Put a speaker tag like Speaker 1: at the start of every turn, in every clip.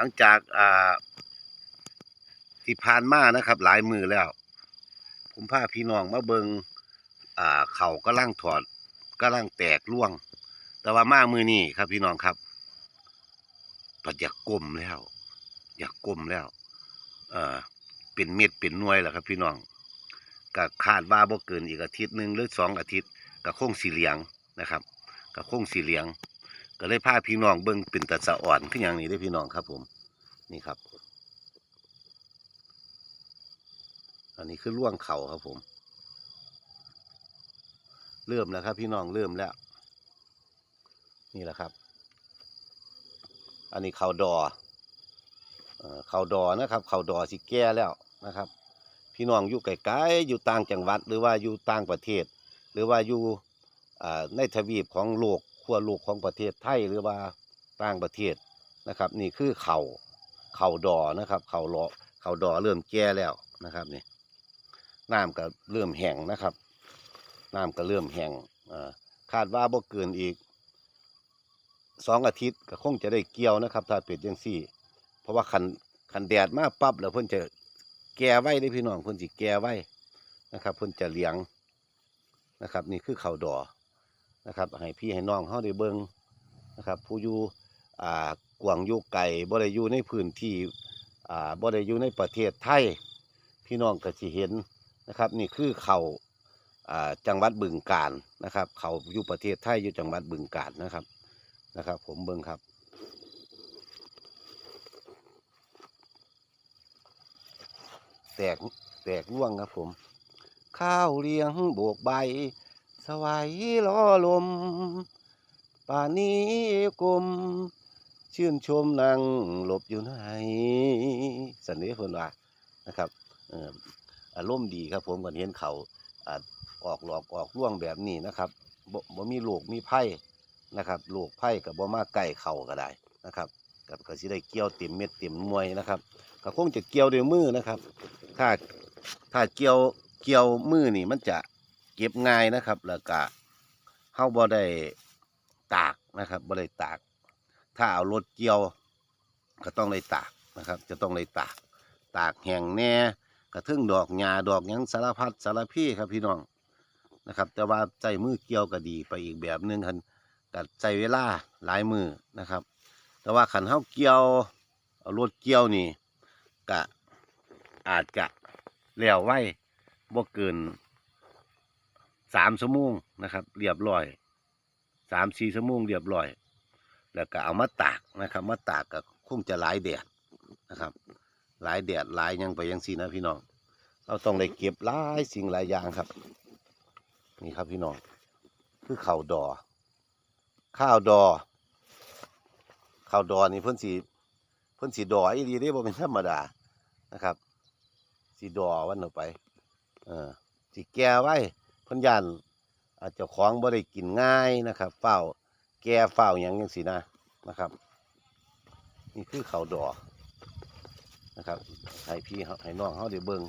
Speaker 1: ลังจากอ่าที่ผ่านมานะครับ หลายมือแล้ว ผมพาพี่น้องมาเบิงอ่าเข่ากำลังถอดกำลังแตกร่วง แต่ว่ามามือนี่ครับ พี่น้องครับปัดอยากกลมแล้ว อยากกลมแล้วเอ่อเป็นเม็ดเป็นหน่วยแหละครับ พี่น้องก็คาดว่าบ่เกินอีกอาทิตย์หนึ่งหรือสองอาทิตย์ก็คงสีเหลียงนะครับก็คงสีเหลียง ก็เลยพาพี่น้องเบิ่งเป็นตะสะอ่อนขึ้นอย่างนี้ได้พี่น้องครับ ผม นี่ครับ อันนี้คือล่วงเข่าครับผม เริ่มแล้วครับ พี่น้องเริ่มแล้ว นี่แหละครับ อันนี้เข่าดอเอ่อเขาดอนะครับเข่าดอสิแก่แล้วนะครับ พี่น้องอยู่ไกลๆอยู่ต่างจังหวัด หรือว่าอยู่ต่างประเทศ หรือว่าอยู่อ่าในทวีปของโลก ขั้วโลกของประเทศไทยหรือว่าต่างประเทศนะครับ นี่คือเขาเข่าดอนะครับ เข่าเลาะเข่าดอเริ่มแก่แล้วนะครับนี่น้ำก็เริ่มแห้งนะครับน้ำก็เริ่มแห้งคาดว่าบ่เกินอีกสองอาทิตย์ก็คงจะได้เกี่ยวนะครับ ถ้าเป็นจังซี่ เพราะว่าคันคันแดดมากปั๊บแล้วเพิ่นจะแก่ไว้ได้พี่น้องเพิ่นสิแก่ไว้นะครับ เพิ่นจะเลี้ยงนะครับ นี่คือเขาดอ นะครับให้พี่ให้น้องเฮาได้เบิ่งนะครับ ผู้อยู่อ่ากวางอยู่ไกลบ่ได้อยู่ในพื้นที่อ่าบ่ได้อยู่ในประเทศไทย พี่น้องก็สิเห็นนะครับ นี่คือเขาอ่าจังหวัดบึงกาฬนะครับ เขาอยู่ประเทศไทยอยู่จังหวัดบึงกาฬนะครับนะครับ ผมเบิ่งครับแตกแตกร่วงครับผม ข้าวเลี้ยงโบกใบ สวายล้อลม ป่านนี้กลมชื่นชมนางหลบอยู่ไหนสันนี้คนว่านะครับอ่ารมณ์ดีครับผมก่อนเห็นเขาอ่าออกหลอกออกร่วงแบบนี้นะครับบ่บ่มีโรคมีไผ่นะครับโรคไผ่กับบ่มาใกล้เข่าก็ได้นะครับกับก็สิได้เกี่ยวเต็มเม็ดเต็มมวยนะครับก็คงจะเกี่ยวด้วยมือนะครับ ถ้าถ้าเกี่ยวเกี่ยวมือนี่มันจะ ก็บง่ายนะครับ แล้วก็เฮาบ่ได้ตากนะครับบ่ได้ตาก ถ้าเอารถเกี่ยว ก็ต้องได้ตากนะครับ จะต้องได้ตาก ตากแห้งแน่กระทึงดอกหญ้าดอกยังสารพัดสารพี่ครับพี่น้องนะครับ แต่ว่าใจมือเกี่ยวก็ดีไปอีกแบบหนึงคันกัดใจเวลาหลายมือนะครับ แต่ว่าขันเฮาเกี่ยวเอารถเกี่ยวนี่ก็อาจจะแล้วไว้บ่เกิน สามชั่วโมงนะครับ เรียบร้อยสามสี่ชั่วโมงเรียบร้อย แล้วก็เอามาตากนะครับ มาตากก็คงจะหลายแดดนะครับหลายแดดหลายยังไปยังสีนะพี่น้อง เราต้องได้เก็บหลายสิ่งหลายอย่างครับ นี่ครับพี่น้อง คือข้าวดอ ข้าวดอ ข้าวดอนี่เพิ่นสีเพิ่นสีดออีหลีเด้บ่เป็นธรรมดานะครับสีดอวันออกไป เออสีแก่ไว้ พิ่นยานอาจจะของบ่ได้กินง่ายนะครับเฝ้าแก่เฝ้าวหยังจังซี่นะนะครับ นี่คือเขาดอนะครับให้พี่ให้น้องเฮาได้เบิ่ง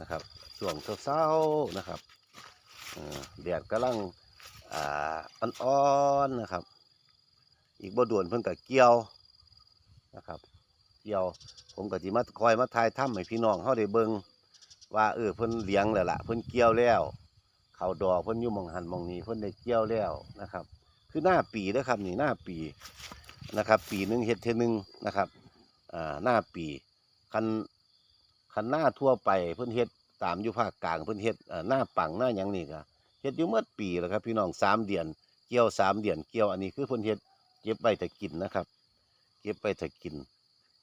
Speaker 1: นะครับช่วงเช้าๆนะครับแดดกำลังอ่าอ่อนนะครับ อีกบ่ด่วนเพิ่นก็เกี่ยวนะครับ เกี่ยวผมก็สิมาคอยมาทายถ้ำให้พี่น้องเขาได้เบิ่งว่าเออเพิ่นเลี้ยงแล้วล่ะเพิ่นเกี่ยวแล้ว เขาดอกเพิ่นอยู่มองหันมองนี้เพิ่นได้เกี่ยวแล้วนะครับ คือหน้าปีเด้อครับนี่หน้าปีนะครับ ปีหนึ่งเฮ็ดเทนึงนะครับอ่าหน้าปีคันคันหน้าทั่วไปเพิ่นเฮ็ดตามอยู่ภาคกลางเพิ่นเฮ็ดอ่าหน้าปังหน้าหยังนี่ก็เฮ็ดอยู่เมื่อปีแล้วครับ พี่น้องสามเดือนเกี่ยวสามเดือนเกี่ยวอันนี้คือเพิ่นเฮ็ดเก็บไว้แต่กินนะครับ เก็บไปถ้ากิน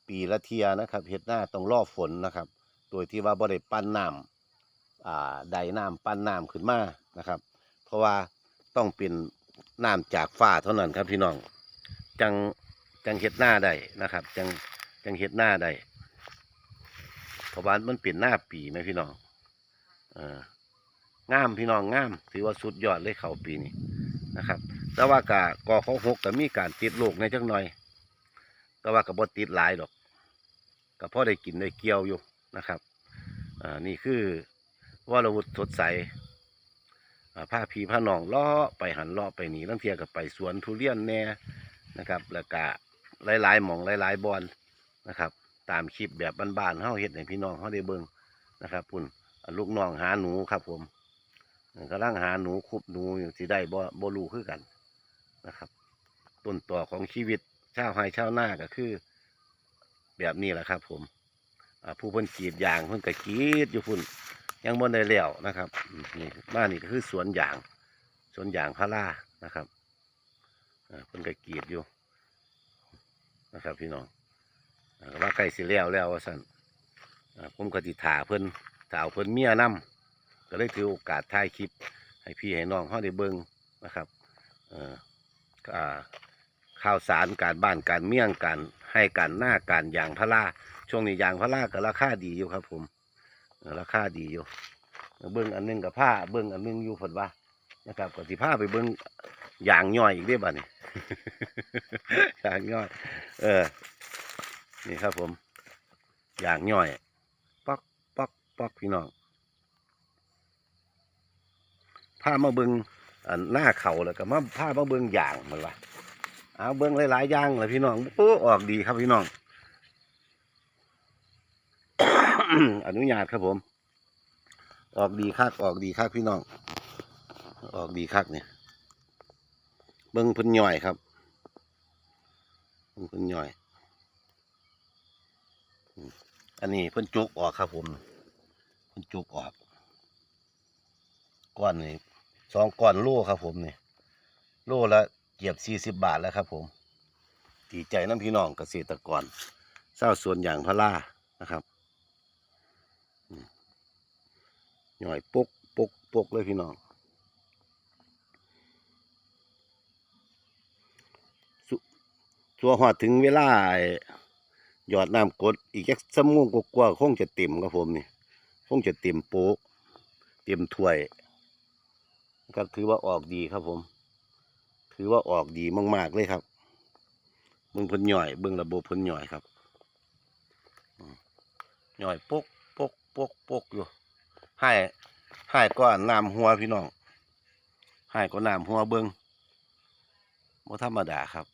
Speaker 1: ปีละเทียนะครับเฮ็ดหน้าต้องรอฝนนะครับ โดยที่ว่าบ่ได้ปั้นน้ำ อ่าใดน้ำปั้นน้ำขึ้นมานะครับ เพราะว่าต้องเป็นน้ำจากฟ้าเท่านั้นครับพี่น้องจังจังเฮ็ดหน้าได้นะครับ จังจังเฮ็ดหน้าได้เพราะว่ามันเป็นหน้าปีไหมพี่น้องเอองามพี่น้องงามถือว่าสุดยอดเลยเขาปีนี้นะครับ แต่ว่ากะกอเขาหกก็มีการติดลูกในจักหน่อย แต่ว่าก็บ่ติดหลายดอกก็พอได้กินได้เกี่ยวอยู่นะครับอ่านี่คือ วรวุฒิสดใส่ผ้าพีผ้าหนองล้อไปหันล้อไปหนีลังเทียกับไปสวนทุเรียนแน่นะครับ แล้วก็หลายๆหม่องหลายๆบอนนะครับ ตามคลิปแบบบ้านๆเฮาเฮ็ดให้พี่น้องเฮาได้เบิ่งนะครับพุ่นลูกน้องหาหนูครับผมกำลังหาหนูคุบหนูอยู่สิได้บ่บ่รู้คือกันนะครับ ต้นต่อของชีวิตชาวไร่ชาวนาก็คือ แบบนี้แหละครับ ผมผู้เพิ่นกรีดยางเพิ่นก็กรีดอยู่พุ่น ยังบ่ได้แล้วนะครับนี่บ้านนี่ก็คือสวนยาง สวนยางพารานะครับเพิ่นก็กรีดอยู่นะครับ พี่น้องว่าใกล้สิแล้วแล้วว่าซั่นอ่าผมก็สิถ่าเพิ่นถ่าเอาเพิ่นเมียนํก็เลยถือโอกาสถ่ายคลิป ให้พี่ให้น้องเฮาได้เบิ่งนะครับข่าวสารการบ้านการเมี่ยงการให้การหน้าการยางพาราช่วงนี้ยางพาราก็ราคาดีอยู่ครับผม ราคาดีอยู่เบิ่งอันหนึงกับผ้าเบิ่งอันหนึงอยู่ผลว่านะครับก็สิพาไปเบิ่งยางย่อยอีกได้อบ่นี่ยางย่อย เออ นี่ครับผมยางย่อยป๊อกป๊อกป๊อกพี่น้องพามาเบิ่งอันหน้าเข่าแล้วก็มาพามาเบิ่งยางมันว่าเอาเบิ่งหลายๆอย่างเลยพี่น้องโอ้ออกดีครับพี่น้อง อนุญาตครับผม ออกดีคักออกดีคักพี่น้อง ออกดีคักเนี่ยเบิ้งพิ่นย่อยครับเบิ่งพิ่นย่อย อันนี้เพิ่นจุกออกครับผมเพิ่นจุกออกก้อนนี่สองก้อนโลครับผมนี่โลละเกียบสี่สิบบาทแล้วครับผมดีใจน้ำพี่น้องเกษตรกรเศร้าวสวนอย่างพารานะครับอืม ย่อยปกปกปกเลยพี่น้องตัวหอดถึงเวลาหยอดน้ำกดอีกจักสมงกกว่าคงจะเต็มครับผมนี่คงจะเต็มโป๊ะเต็มถ้วย ก็ถือว่าออกดีครับผม ถือว่าออกดีมากๆเลยครับเบิ่งเพิ่นย่อยเบิ่งระบบเพิ่นย่อยครับอืมย่อยปกปกปกปกอยู่ ให้ให้ก้อนน้ำหัวพี่น้องให้ก็น้ำหัวเบิ่งบ่ธรรมดาครับ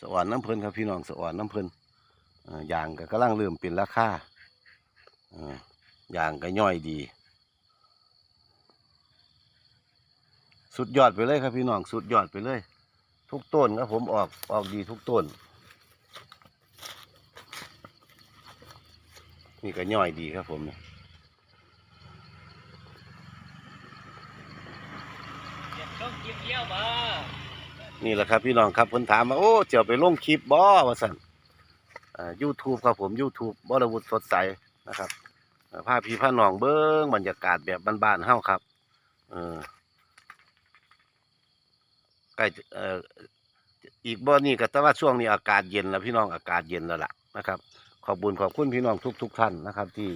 Speaker 1: สะอ่อนน้ำเพลินครับพี่น้องสะอ่อนน้ำเพลินเอ่างก็กำลังเริ่มเป็นราคาเอ่างก็ย่อยดี สุดยอดไปเลยครับพี่น้องสุดยอดไปเลย ทุกต้นครับผมออกออกดีทุกต้น นี่ก็ย่อยดีครับผมเนี่ย
Speaker 2: เก็บช่องคลิปเดียวมา
Speaker 1: นี่แหละครับพี่น้องครับเพิ่นถามมาโอ้เจ้าไปลงคลิปบ่ว่าสั่นอ่า YouTube ครับผม YouTube บรวุฒิสดใสนะครับเอ่อพาพี่พาน้องเบิ้งบรรยากาศแบบบ้านๆเฮาครับเออใกล้เอ่ออีกบ่อนี่ก็แต่ว่าช่วงนี้อากาศเย็นแล้วพี่น้องอากาศเย็นแล้วล่ะนะครับ ขอบคุญขอบคุณพี่น้องทุกๆท่านนะครับ ที่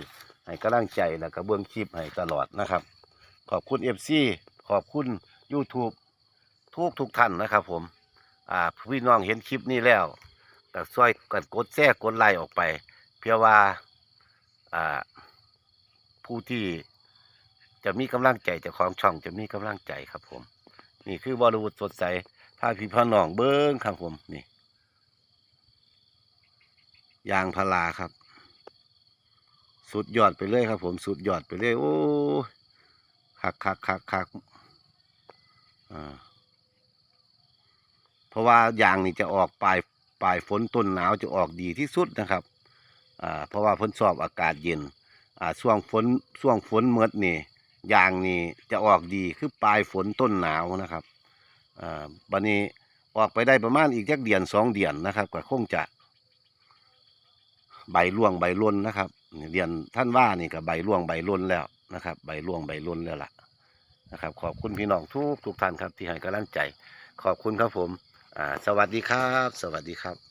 Speaker 1: ให้กำลังใจแล้วก็เบื้องคลิปให้ตลอดนะครับ ขอบคุณ FC ขอบคุณ YouTube ทุกทุกท่านนะครับ ผม อ่าพี่น้องเห็นคลิปนี้แล้วก็ช่วยกันกดแชร์กดไลค์ออกไป เพื่อว่าอ่าผู้ที่จะมีกำลังใจจากของช่องจะมีกำลังใจครับผม นี่คือบอลวูดสดใสพาพี่พ่อน้องเบิ้งครับผมนี่ ยางพาราครับ สุดยอดไปเลยครับ ผมสุดยอดไปเลยโอ้ยคักคักคักคักอ่าเพราะว่ายางนี่จะออกปลายปลายฝนต้นหนาวจะออกดีที่สุดนะครับอ่าเพราะว่าพ้นชอบอากาศเย็นอ่าช่วงฝนช่วงฝนเมื่อนี่ยางนี่จะออกดีคือปลายฝนต้นหนาวนะครับอ่าบันนี้ออกไปได้ประมาณอีกจักเดือนสองเดือนนะครับก็คงจะ ใบร่วงใบร่นนะครับเดียนท่านว่านี่กับใบร่วงใบร่นแล้วนะครับ ใบร่วงใบร่นแล้วล่ะนะครับ ขอบคุณพี่น้องทุกทุกท่านครับที่ให้กำลังใจ ขอบคุณครับผม อ่า สวัสดีครับ สวัสดีครับ